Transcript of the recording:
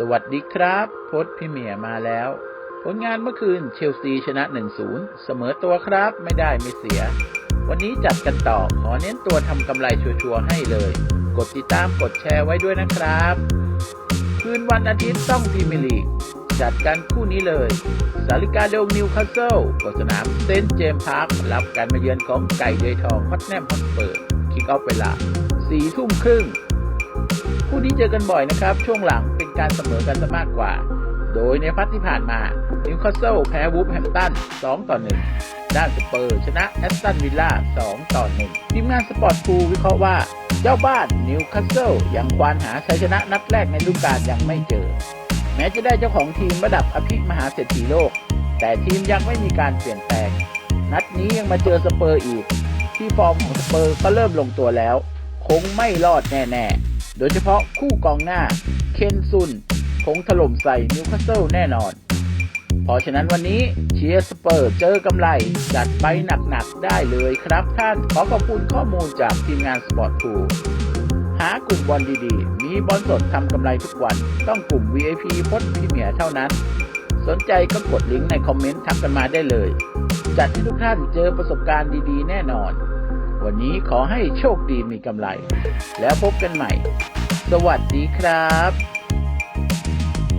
สวัสดีครับโพสพรีเมียมาแล้ว ผลงานเมื่อคืนเชลซีชนะ 1-0 เสมอตัวครับไม่ได้ไม่เสีย วันนี้จัดกันต่อ ขอเน้นตัวทำกำไรชัวร์ๆให้เลย กดติดตามกดแชร์ไว้ด้วยนะครับ คืนวันอาทิตย์ต้องพรีเมียร์ลีก จัดกันคู่นี้เลย สาริกาโดงนิวคาสเซิลกดสนามเซนต์เจมส์พาร์ครับการมาเยือนของไก่เดยทองฮอตแนมฮอตเปิดคิกออฟเวลา4ทุ่มครึ่งคู่นี้เจอกันบ่อยนะครับ ช่วงหลัง การเสมอกันซะมากกว่า โดยในพัทที่ผ่านมา นิวคาสเซิลแพ้วูฟแฮมตัน 2 ต่อ 1 ด้านสเปอร์ ชนะแอสตันวิลล่า 2 ต่อ 1 ทีมงานสปอร์ตฟูวิเคราะห์ว่าเจ้าบ้านนิวคาสเซิลยังควานหาชัยชนะนัดแรกในฤดูกาลยังไม่เจอ แม้จะได้เจ้าของทีมระดับอภิมหาเศรษฐีโลก แต่ทีมยังไม่มีการเปลี่ยนแปลง นัดนี้ยังมาเจอสเปอร์อีก ที่ฟอร์มของสเปอร์ก็เริ่มลงตัวแล้ว คงไม่รอดแน่ ๆ โดยเฉพาะคู่กองหน้า เคนซุนคงถล่มใส่นิวคาสเซิลแน่นอน เพราะฉะนั้นวันนี้เชียร์สเปอร์เจอกำไร จัดไปหนักๆได้เลยครับท่าน ขอขอบคุณข้อมูลจากทีมงานสปอร์ตฟูหากลุ่มบอลดีๆ มีบอลสดทำกำไรทุกวัน ต้องกลุ่ม VIP พดพรีเมียเท่านั้น สนใจก็กดลิงก์ในคอมเมนต์ทักกันมาได้เลย จัดให้ทุกท่านเจอประสบการณ์ดีๆ แน่นอน วันนี้ขอให้โชคดีมีกำไร แล้วพบกันใหม่ สวัสดีครับ